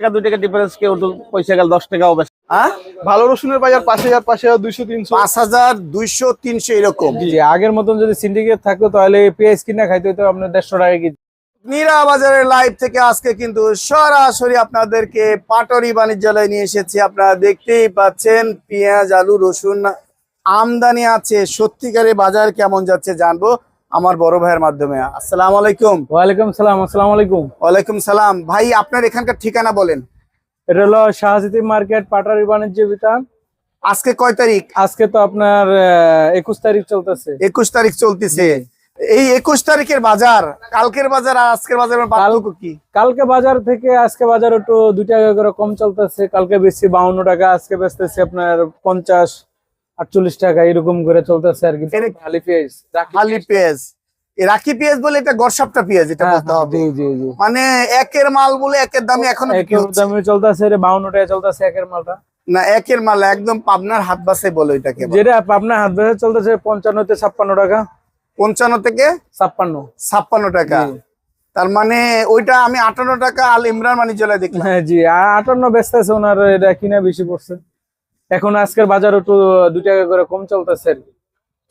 টাকা দুই টাকা ডিফারেন্স কেউ তো পয়সা গেল দশ টাকাও বেশি। হ্যাঁ? ভালো রসুনের বাজার পাঁচ হাজার পাঁচ হাজার দুইশো তিনশো। পাঁচ হাজার দুইশো তিনশো এরকম। আগের মতন যদি সিন্ডিকেট থাকতো তাহলে পেঁয়াজ কিনা খাইতে হতো আপনার দেড়শো টাকা কেজি। নীরা বাজারের লাইভ থেকে আজকে কিন্তু সরাসরি আপনাদেরকে পাটরি বাণিজ্যালয় নিয়ে এসেছি। আপনারা দেখতেই পাচ্ছেন পেঁয়াজ আলু রসুন আমদানি আছে। সত্যিকারে বাজার কেমন যাচ্ছে জানব। আমার বড় ভাইয়ের মাধ্যমে। আসসালাম আলাইকুম। ওয়ালাইকুম সালাম আসসালাম আলাইকুম। ওয়ালাইকুম সালাম। ভাই আপনার এখানকার ঠিকানা বলেন। এটা হলো শাহজিতি মার্কেট পাটারি বাণিজ্য বিতান। আজকে কয় তারিখ? আজকে তো আপনার একুশ তারিখ চলতেছে। একুশ তারিখ চলতেছে। এই একুশ তারিখের বাজার কালকের বাজার আর আজকের পার্থক্য কি? কালকে বাজার থেকে আজকে বাজার একটু দুই টাকা করে কম চলতেছে। কালকে বেশি বাউন্ন টাকা আজকে বেচতেছে আপনার পঞ্চাশ। আটচল্লিশ টাকা এরকম করে চলতেছে আর কি। খালি পেঁয়াজ খালি পেঁয়াজ। রাখি পেঁয়াজ বলে এটা গড়সাপটা পেঁয়াজ এটা হ্যাঁ, বলতে হবে। জি মানে একের মাল বলে একের দামে এখনও একের দামে চলতেছে বাউন্ন টাকা চলতেছে একের মালটা। না একের মাল একদম পাবনার হাত বাসায় বলে ওইটাকে যেটা আপনার হাত বেঁধে চলতেছে পঞ্চান্ন থেকে ছাপ্পান্ন টাকা। পঞ্চান্ন থেকে ছাপ্পান্ন। ছাপ্পান্ন টাকা। তার মানে ওইটা আমি আটান্ন টাকা আল ইমরান মানি মানিজ্যালয় দেখলাম। হ্যাঁ জি আটান্ন ব্যস্ত আছে ওনার এটা কিনা বেশি পড়ছে। এখন আজকের বাজার একটু দুই টাকা করে কম চলতেছে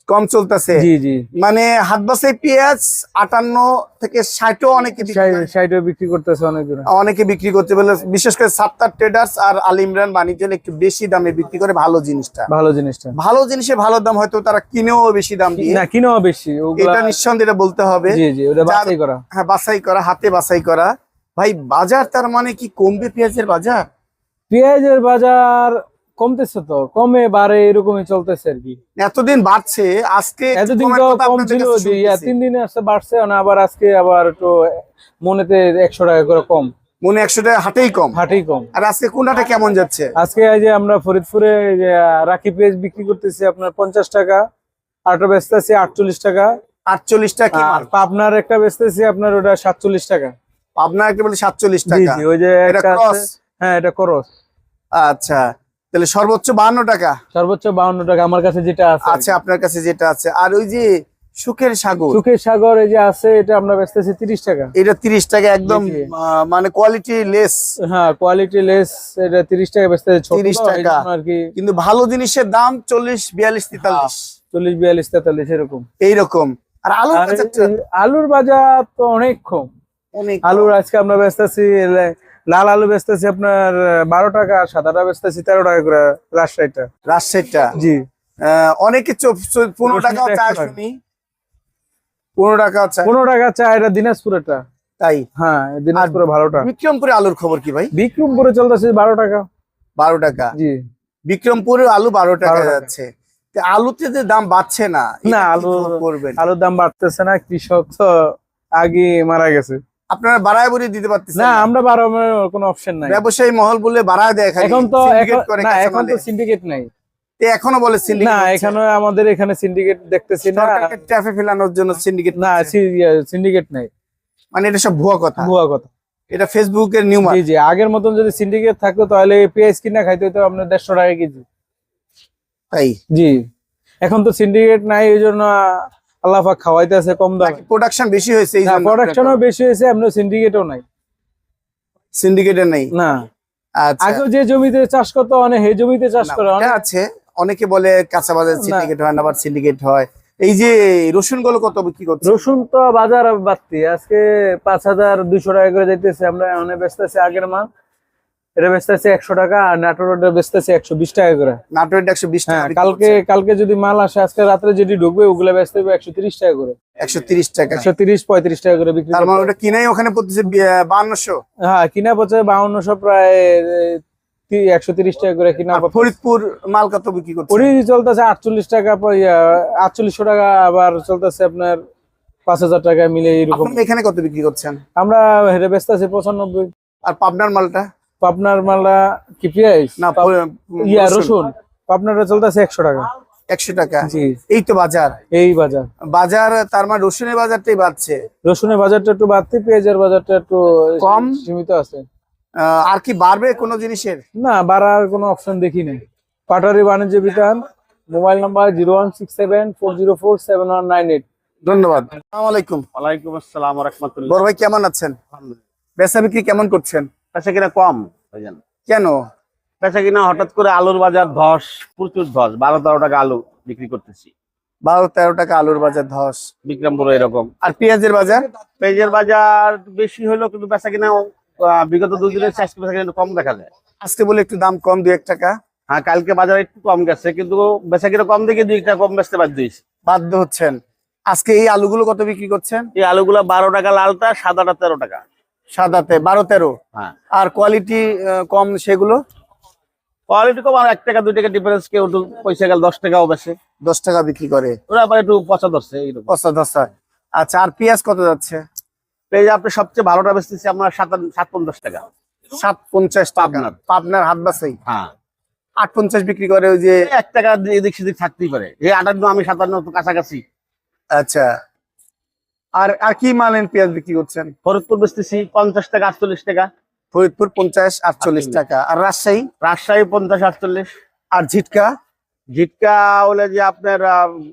কম চলতেছে। জি জি। মানে হাত বাসায় পেঁয়াজ আটান্ন থেকে ষাটও অনেকে। সাইডে বিক্রি করতেছে অনেক অনেকে বিক্রি করতে বলে বিশেষ করে সাত্তার ট্রেডার্স আর আল ইমরান বাণিজ্যালয় একটু বেশি দামে বিক্রি করে ভালো জিনিসটা। ভালো জিনিসটা। ভালো জিনিসে ভালো দাম হয়তো তারা কিনেও বেশি দাম দিয়ে। না কিনাও বেশি। এটা নিঃসন্দেহে এটা বলতে হবে। জি জি ওটা বাছাই করা। হ্যাঁ বাছাই করা হাতে বাছাই করা। ভাই বাজার তার মানে কি কমবে পেঁয়াজের বাজার? পেঁয়াজের বাজার কমতেছে তো কমে বাড়ে এরকমই চলতেছে আর কি। এতদিন বাড়ছে আজকে এতদিন তো কম ছিল তিন দিনে আসতে বাড়ছে না আবার আজকে আবার একটু মনেতে একশো টাকা করে কম। মনে একশো টাকা হাটেই কম। হাটেই কম। আর আজকে কোন হাটে কেমন যাচ্ছে? আজকে এই যে আমরা ফরিদপুরে রাখি পেঁয়াজ বিক্রি করতেছি আপনার পঞ্চাশ টাকা আরটা বেচতেছি আটচল্লিশ টাকা। আটচল্লিশ টাকা কি আর মাল? পাবনার একটা বেচতেছি আপনার ওটা সাতচল্লিশ টাকা। আপনার একটা বলে সাতচল্লিশ টাকা। ওই যে হ্যাঁ এটা করস। আচ্ছা। তাহলে সর্বোচ্চ বাহান্ন টাকা। সর্বোচ্চ বাউন্ন টাকা আমার কাছে যেটা আছে। আচ্ছা আপনার কাছে যেটা আছে। আর ওই যে সুখের সাগর। সুখের সাগর এই যে আছে এটা আমরা বেচতেছি তিরিশ টাকা। এটা তিরিশ টাকা একদম মানে কোয়ালিটি লেস হ্যাঁ কোয়ালিটি লেস এটা তিরিশ টাকা বেচতেছে ছোট 30 তো, এই টাকা। আর কি। কিন্তু ভালো জিনিসের দাম চল্লিশ বিয়াল্লিশ তেতাল্লিশ। চল্লিশ বিয়াল্লিশ তেতাল্লিশ এরকম। এইরকম। আর আলু আর এই যে আলুর বাজার তো অনেক কম। অনেক আলুর আজকে আমরা বেচতেছি লাল আলু বেচতেছি আপনার বারো টাকা সাদাটা বেচতেছি তেরো টাকা করে রাজশাহীটা। রাজশাহীটা? জি। অনেকে পনেরো চায় টাকা। শুনি। পনেরো চায়। পনেরো টাকা চা এটা দিনাজপুরেটা তাই? হ্যাঁ দিনাজপুরে ভালোটা। বিক্রমপুরে আলুর খবর কি ভাই? বিক্রমপুরে চলতেছে বারো টাকা। বারো টাকা? জি। বিক্রমপুরে আলু বারো টাকা যাচ্ছে। তো আলুতে যে দাম বাড়ছে না না, আলু- করবেন? আলুর দাম বাড়তেছে না কৃষক তো আগে মারা গেছে। আপনারা বাড়ায় বড়ি দিতে পারতেছেন না আমরা বাড়ানোর কোনো অপশন নাই। ব্যবসায়ী মহল বলে বাড়ায় দেয় খালি এখন তো এখন- না এখন তো সিন্ডিকেট নাই। তো এখনও বলে সিন্ডিকেট না এখানে আমাদের এখানে সিন্ডিকেট দেখতেছি না। ট্যাফে ফেলানোর জন্য সিন্ডিকেট না সিন্ডিকেট নাই। মানে এটা সব ভুয়া কথা। ভুয়া কথা। এটা ফেসবুকের নিউ জি জি আগের মতন যদি সিন্ডিকেট থাকতো তাহলে পেঁয়াজ কিনা খাইতে হতো আপনার দেড়শো টাকা কেজি। তাই? জি এখন তো সিন্ডিকেট নাই এই জন্য আল্লাহ খাওয়াইতেছে কম দামে। প্রোডাকশন বেশি হয়েছে প্রোডাকশনও বেশি হয়েছে সিন্ডিকেটও নাই। সিন্ডিকেটের নেই? না। আচ্ছা। আগেও যে জমিতে চাষ করতো অনেক হে জমিতে চাষ করে আছে। অনেকে বলে কাঁচা বাজার সিন্ডিকেট হয় না আবার সিন্ডিকেট হয়। এই যে রসুনগুলো কত বিক্রি করছে? রসুন তো বাজার বাড়তি। আজকে পাঁচ হাজার দুইশো টাকা করে যাইতেছে আমরা অনেক বেচতেছি আগের মাল। এটা বেচতেছে একশো টাকা আর নাটোরটা বেচতেছে একশো বিশ টাকা করে। নাটোরের একশো বিশ হ্যাঁ টাকা কালকে কালকে যদি মাল আসে আজকে রাত্রে যেটি ঢুকবে ওগুলো বেচতে হবে একশো তিরিশ টাকা করে। একশো তিরিশ টাকা। একশো তিরিশ পঁয়ত্রিশ টাকা করে বিক্রি মানে ওটা কিনাই ওখানে পড়তেছে হ্যাঁ কিনা পড়ছে বাউন্নশো প্রায় একশো তিরিশ টাকা করে কিনা ফরিদপুর মাল কত বিক্রি করছে? ওরি চলতেছে আটচল্লিশ টাকা আটচল্লিশশো টাকা আবার চলতেছে আপনার পাঁচ হাজার টাকা মিলে এরকম। এখানে কত বিক্রি করছেন? আমরা হেরে পঁচানব্বই। আর পাবনার মালটা? পাবনার মালা কি পেঁয়াজ না ইয়া রসুন। পাবনারটা চলতেছে একশো টাকা। একশো টাকা? এই তো বাজার। এই বাজার। বাজার তার মানে রসুনের বাজারটাই বাড়ছে। রসুনের বাজারটা একটু বাড়তি পেঁয়াজের বাজারটা একটু কম? সীমিত আছে। আহ, আর কি বাড়বে কোনো জিনিসের? না বাড়ার কোনো অপশন দেখি নাই। পাটারি বাণিজ্য বিতান mobile number zero one six seven four zero four seven one nine eight. ধন্যবাদ। আসসালামু আলাইকুম। ওয়ালাইকুম আসসালাম রহমতুল্লাহ। বড় ভাই কেমন আছেন? বেচা বিক্রি কেমন করছেন? আচ্ছা কিনা কম ভাইজান কেন? বেচা কিনা হঠাৎ করে আলুর বাজার ধস প্রচুর ধস বারো তেরো টাকা আলু বিক্রি করতেছি। বারো তেরো টাকা আলুর বাজার ধস। বিক্রমপুরে এরকম। আর পেঁয়াজের বাজার? পেঁয়াজের বাজার বেশি হলো কিন্তু বেচা কিনা বিগত দুদিনের শেষ বেচা কিনা কম দেখা যায়। আজকে বলে একটু দাম কম দু এক টাকা। হ্যাঁ কালকে বাজার একটু কম গেছে কিন্তু বেচা কিনা কম দেখে দুই টাকা কম বেচতে বাধ্য হয়েছে। বাধ্য হচ্ছেন। আজকে এই আলুগুলো কত বিক্রি করছেন? এই আলুগুলো বারো টাকা লালটা সাদাটা তেরো টাকা। সাদাতে বারো তেরো। হ্যাঁ। আর কোয়ালিটি কম সেগুলো? কোয়ালিটি কম আর এক টাকা দুই টাকা ডিফারেন্স কেউ একটু পয়সা গেল দশ টাকাও বেশি। দশ টাকা বিক্রি করে। ওরা আবার একটু পচা ধরছে পচা ধসা আচ্ছা আর পেঁয়াজ কত যাচ্ছে? পেঁয়াজ আপনি সবচেয়ে ভালোটা বেচতেছি আমরা সাত সাত পঞ্চাশ টাকা। সাত পঞ্চাশ পাবনার। পাবনার হাত বাসাই? হ্যাঁ। আট পঞ্চাশ বিক্রি করে ওই যে এক টাকা এদিক সেদিক থাকতেই পারে। এই আটান্ন আমি সাতান্ন কাছাকাছি। আচ্ছা। আর আর কি মালেন পেঁয়াজ বিক্রি করছেন? ফরিদপুর বেচতেছি পঞ্চাশ টাকা আটচল্লিশ টাকা। ফরিদপুর পঞ্চাশ আটচল্লিশ। টাকা। আর রাজশাহী? রাজশাহী পঞ্চাশ আটচল্লিশ। আর ঝিটকা? ঝিটকা হলে যে আপনার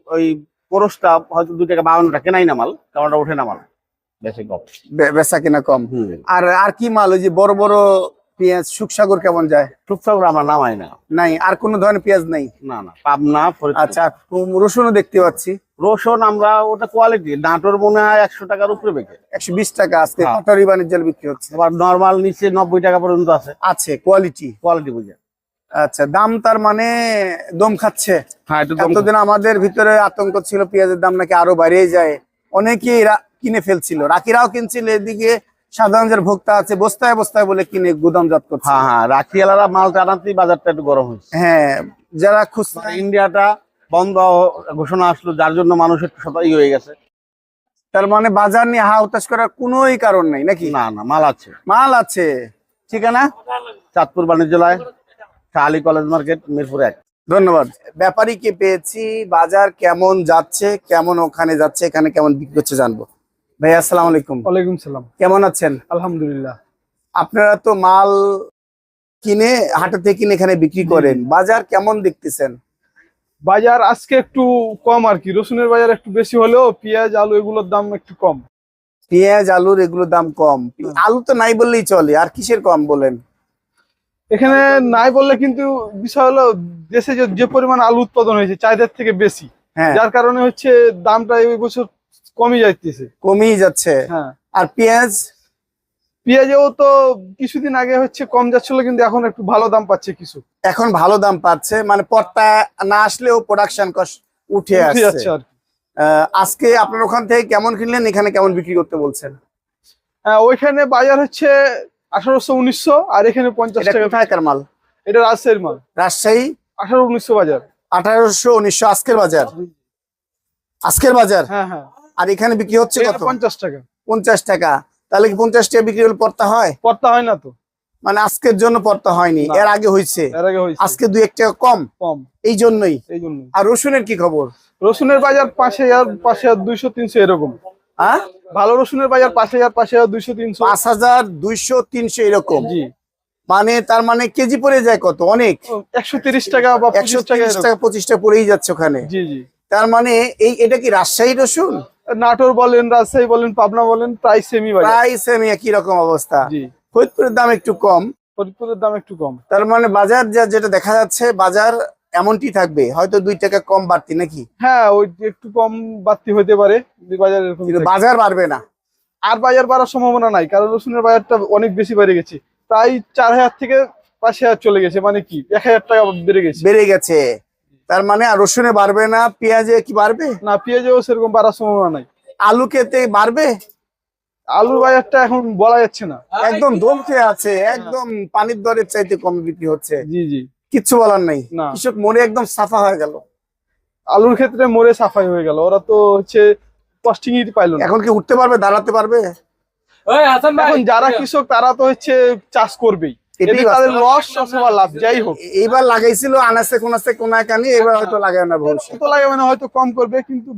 ওই কোরসটা হয়তো দুই টাকা বাউন্নটা কেনাই না মাল কারণটা ওঠে না মাল। বেশি কম। বেচা কিনা কম। আর আর কি মাল? ওই যে বড় বড় পেঁয়াজ সুখসাগর কেমন যায়? টুকটাক আমরা নামাই না। নাই আর কোন ধরনের পেঁয়াজ নাই? না না পাবনা আচ্ছা উম, রসুনও দেখতে পাচ্ছি। রসুন আমরা ওটা কোয়ালিটি নাটোর মনে হয় একশো টাকার উপরে বেঁকে। একশো বিশ টাকা আজকে হ্যাঁ। পাটারি বাণিজ্য বিক্রি হচ্ছে। আবার নর্মাল নিচে নব্বই টাকা পর্যন্ত আছে। আছে কোয়ালিটি কোয়ালিটি বুঝে। আচ্ছা দাম তার মানে দম খাচ্ছে। হ্যাঁ এতদিন আমাদের ভিতরে আতঙ্ক ছিল পেঁয়াজের দাম নাকি আরও বাড়িয়ে যায়। অনেকেই কিনে ফেলছিল। রাকিরাও কিনছিল এদিকে সাধারণ যার ভোক্তা আছে বস্তায় বস্তায় বলে কিনে গুদামজাত করছে। হ্যাঁ হ্যাঁ রাখিয়ালারা মাল টানাতেই বাজারটা একটু গরম হয়েছে। হ্যাঁ যারা খুচরা ইন্ডিয়াটা বন্ধ ঘোষণা আসলো যার জন্য মানুষ একটু সতাই হয়ে গেছে। তার মানে বাজার নিয়ে হা হতাশ করার কোনোই কারণ নেই নাকি? না না মাল আছে। মাল আছে। ঠিকানা? চাঁদপুর বাণিজ্যালয় শাহালি কলেজ মার্কেট মিরপুর এক। ধন্যবাদ। ব্যাপারীকে পেয়েছি বাজার কেমন যাচ্ছে কেমন ওখানে যাচ্ছে এখানে কেমন বিক্রি হচ্ছে জানব। ভাই আসসালামু আলাইকুম। ওয়ালাইকুম সালাম। কেমন আছেন? আলহামদুলিল্লাহ। আপনারা তো মাল কিনে হাটে থেকে কিনে এখানে বিক্রি করেন। বাজার কেমন দেখতেছেন? বাজার আজকে একটু কম আর কি। রসুনের বাজার একটু বেশি হলেও পেঁয়াজ আলু এগুলোর দাম একটু কম। পেঁয়াজ আলুর এগুলোর দাম কম। আলু তো নাই বললেই চলে। আর কিসের কম বলেন? এখানে নাই বললে কিন্তু বিষয় হলো দেশে যে যে পরিমাণ আলু উৎপাদন হয়েছে চাহিদার থেকে বেশি। হ্যাঁ। যার কারণে হচ্ছে দামটা এই বছর কমই যাইতেছে। কমেই যাচ্ছে। হ্যাঁ। আর পেঁয়াজ? পেঁয়াজেও তো কিছুদিন আগে হচ্ছে কম যাচ্ছিল কিন্তু এখন একটু ভালো দাম পাচ্ছে কিছু। এখন ভালো দাম পাচ্ছে মানে পর্তা না আসলেও প্রোডাকশন কস্ট উঠে আসছে। আজকে আপনার ওখান থেকে কেমন কিনলেন এখানে কেমন বিক্রি করতে বলছেন? হ্যাঁ ওইখানে বাজার হচ্ছে আঠারোশো উনিশশো আর এখানে পঞ্চাশ টাকা। মাল? এটা রাজশাহীর মাল। রাজশাহী? আঠারো উনিশশো বাজার। আঠারোশো উনিশশো আজকের বাজার? আজকের বাজার? হ্যাঁ হ্যাঁ। আর এখানে বিক্রি হচ্ছে কত? পঞ্চাশ টাকা। পঞ্চাশ টাকা। তাহলে কি পঞ্চাশ টাকা বিক্রি হলে পড়তা হয়? পড়তা হয় না তো। মানে আজকের জন্য পড়তা হয়নি এর আগে হয়েছে। এর আগে হয়েছে। আজকে দুই এক টাকা কম। কম। এই জন্যই। আর রসুনের কি খবর? রসুনের বাজার পাঁচ হাজার পাঁচ হাজার দুইশো তিনশো এরকম। হ্যাঁ? ভালো রসুনের বাজার পাঁচ হাজার পাঁচ হাজার দুইশো তিনশো। পাঁচ হাজার দুইশো তিনশো এরকম। জি। মানে তার মানে কেজি পড়ে যায় কত? অনেক। একশো তিরিশ টাকা বা একশো টাকা তিরিশ এরকম। টাকা পঁচিশ টাকা পড়েই যাচ্ছে ওখানে। জি জি। তার মানে এই এটা কি রাজশাহী রসুন? নাটোর বলেন রাজশাহী বলেন পাবনা বলেন প্রায় সেমি প্রায় সেমি একই রকম অবস্থা। ফরিদপুরের দাম একটু কম। ফরিদপুরের দাম একটু কম। তার মানে বাজার যা যেটা দেখা যাচ্ছে বাজার এমনটি থাকবে হয়তো দুই টাকা কম বাড়তি নাকি? হ্যাঁ ওই একটু কম বাড়তি হতে পারে বাজার। বাজার বাড়বে না। আর বাজার বাড়ার সম্ভাবনা নাই কারণ রসুনের বাজারটা অনেক বেশি বেড়ে গেছে। প্রায় চার হাজার থেকে পাঁচ হাজার চলে গেছে মানে কি এক হাজার টাকা বেড়ে গেছে। বেড়ে গেছে। তার মানে আর রসুনে বাড়বে না পেঁয়াজে কি বাড়বে? না পেঁয়াজেও সেরকম বাড়ার সম্ভাবনা নাই। আলু খেতে বাড়বে? আলুর বাজারটা এখন বলা যাচ্ছে না। একদম দমকে আছে একদম পানির দরের চাইতে কম বিক্রি হচ্ছে। জি জি। কিচ্ছু বলার নাই। না। কৃষক মরে একদম সাফা হয়ে গেল। আলুর ক্ষেত্রে মরে সাফাই হয়ে গেল। ওরা তো হচ্ছে কস্টিংই পাইলো না। এখন কি উঠতে পারবে দাঁড়াতে পারবে? এখন যারা কৃষক তারা তো হচ্ছে চাষ করবেই। এটাই তাদের লস অথবা লাভ যাই হোক। এইবার লাগাইছিল আনাসে কোনাসে কোনা কানি এবার হয়তো লাগায় না ভবিষ্যৎ তো না হয়তো কম করবে কিন্তু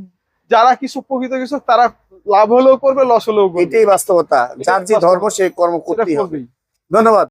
যারা কিছু প্রকৃত কিছু তারা লাভ হলেও করবে লস হলেও করবে। এটাই বাস্তবতা। যার যে ধর্ম কর্ম করতেই হবে। ধন্যবাদ।